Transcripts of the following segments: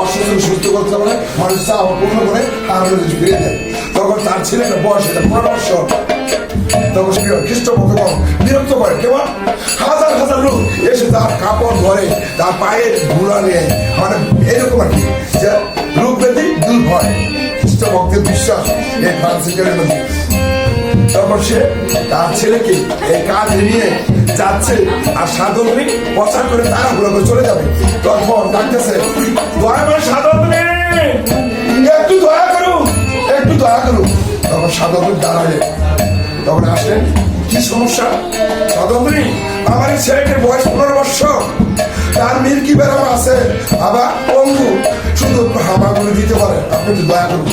অসুস্থ সুস্থ করতে পারে মানুষ চা পূর্ণ করে তার মধ্যে ফিরে দেয় তখন তার ছেলেটা বয়স এটা পরামর্শ তখন সে খ্রিস্টভক্ত বিরক্ত করে কেমন হাজার হাজার লোক এসে তার কাপড় ধরে, তার পায়ের ঘোড়া নিয়ে মানে এরকম আর কি, যে রূপ ব্যাধি দূর হয় খ্রিস্ট ভক্তের বিশ্বাস এই ফ্রান্সিকের মধ্যে তখন সে তার ছেলেকে এই কাজ নিয়ে যাচ্ছে আর সাধনী প্রচার করে তারা ঘুরে চলে যাবে। তখন ডাকতেছে, দয়া করে সাধনী একটু দয়া করুন একটু দয়া করুন তখন সাধনী দাঁড়ালে তখন আসলেন, কি সমস্যা? সাধনী আমার এই ছেলেটির বয়স পনেরো বছর। তার মিল্কি বেরাম আছে? আবার পঙ্গু শুধু হামাগুলো দিতে পারে। আপনি দয়া করুন।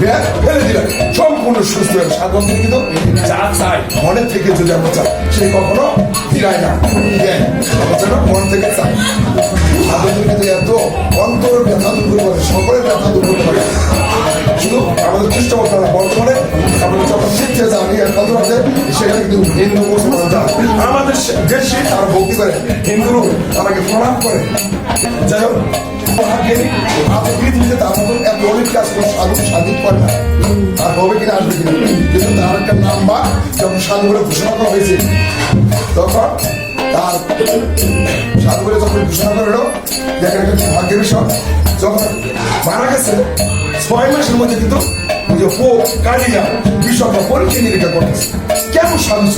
বেদ ফেলে দিলেন সম্পূর্ণ সুস্থ সাধন কিন্তু যা চাই মনের থেকে যদি আমরা চাই, সে কখনো ফিরায় না। জ্ঞান মন থেকে চাই। এত অন্তর ব্যথা দূর করে সকলের ব্যথা দূর কিন্তু হিন্দু মুসলমান যান আমাদের দেশে তারা ভক্তি করে, হিন্দু লোক তারাকে প্রণাম করে। যাই হোক আপনি তার মতন এত করে, সাধু কিন্তু তার একটা নাম্বার যখন সাধু বলে ঘোষণা করা তার সাধু বলে যখন ঘোষণা করে এলো দেখেন একটা ভাগ্যের বিষয়। যখন মারা গেছে, ছয় মাসের মধ্যে কিন্তু যে পো কালিয়া বিষয়টা পরীক্ষা নিরীক্ষা করতেছে কেমন সাধু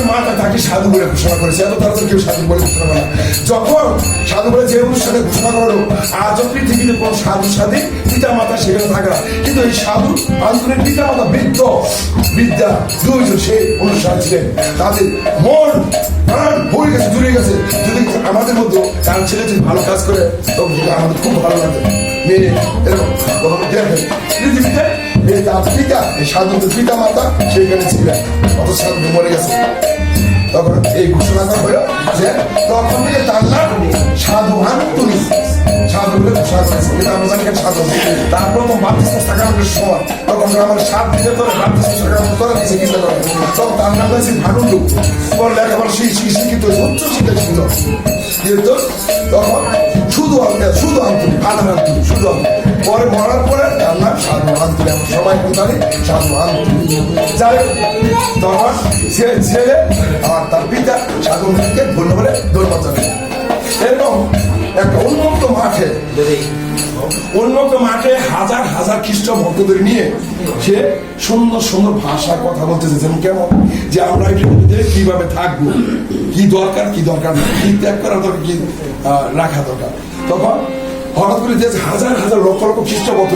বছরের মাথা তাকে সাধু বলে ঘোষণা করেছে। এত তারা কেউ সাধু বলে ঘোষণা করে যখন সাধু বলে যে অনুষ্ঠানে ঘোষণা করল, আজ পৃথিবীতে কোন সাধু সাধী পিতা মাতা সেখানে থাকে না। কিন্তু এই সাধু আন্দোলনের পিতা মাতা বৃদ্ধ বিদ্যা দুইজন সেই অনুষ্ঠান ছিলেন। তাদের মন প্রাণ হয়ে গেছে জুড়ে গেছে। যদি আমাদের মধ্যে তার ছেলে যদি ভালো কাজ করে, তখন আমাদের খুব ভালো লাগে মেয়ে এরকম, দেখেন। পৃথিবীতে এই তার পিতা, এই সাধুদের পিতা মাতা সেইখানে ছিলেন। অত সাধু মরে গেছে। তখন এই ঘোষণা করা হলো যে তখন থেকে তার নাম সাধু আন্তনি সাধু বলে ঘোষণা করেছে। এটা আমরা সাধু তার সাকানোর সময় তখন আমাদের সাত সাকানোর করে দিয়েছে চিন্তা করে তখন তার নাম হয়েছে লেখাপড়া সেই শিক্ষিত, উচ্চ শিক্ষা ছিল কিন্তু তখন শুধু শুধু আন্তরিক আধার শুধু আন্তরিক পরে মরার পরে তার নাম সাধু আন্তরিক আমরা সবাই এখন জানি সাধু যাই তখন সে ছেলে আর তার পিতা সাধু আন্তরিককে ধন্য বলে ধন্যবাদ জানাই এবং একটা উন্মুক্ত মাঠে উন্মুক্ত মাঠে হাজার হাজার খ্রিস্ট ভক্তদের নিয়ে সে সুন্দর সুন্দর ভাষা কথা বলতে যেমন কেমন? যে আমরা কীভাবে থাকব? কি দরকার কি দরকার কি ত্যাগ করা দরকার কি রাখা দরকার? তখন হঠাৎ করে যে হাজার হাজার লক্ষ লক্ষ খ্রিস্ট ভক্ত